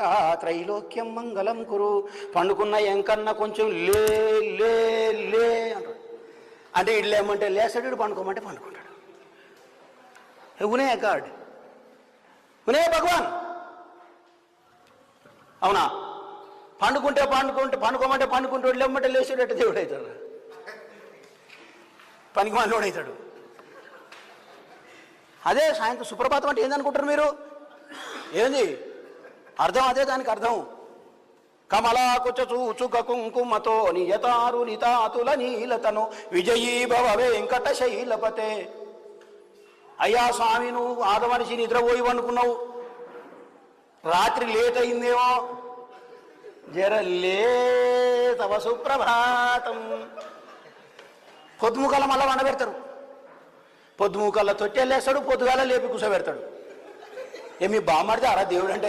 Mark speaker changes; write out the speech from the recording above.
Speaker 1: కాంత త్రైలోక్యం మంగళం కురు. పండుకున్న ఎంకన్నా కొంచెం లే లే లే అంటాడు. అంటే ఇడు లేమంటే లేస్తాడు పండుకోమంటే పండుకుంటాడు. ఉనే గాడ్. ఉనే భగవాన్. అవునా? పండుకుంటే పండుకుంటే పండుకోమంటే పండుకుంటాడు లేమంటే లేచేటట్టు దేవుడు అవుతాడు. పనికి మనలోడు అవుతాడు. అదే సాయంత్రం సుప్రభాతం అంటే ఏందనుకుంటారు మీరు? ఏంది? అర్థం అదే దానికి అర్థం. కమలాకుచూచుక కుంకుమతో నియతారు నితాతుల నీలతను విజయీభవ వెంకట శైలపతే. అయ్యా స్వామి నువ్వు ఆదమనిషి నిద్రపోయివనుకున్నావు. రాత్రి లేట్ అయిందేమో జర లేతవ సుప్రభాతం. పొద్దుముకల మళ్ళా వండబెడతారు పొద్దుముకల తొట్టెళ్ళేస్తాడు పొద్దుగాల లేపి కూసబెడతాడు. ఏమి బామ్మడితే అరా దేవుడు అంటే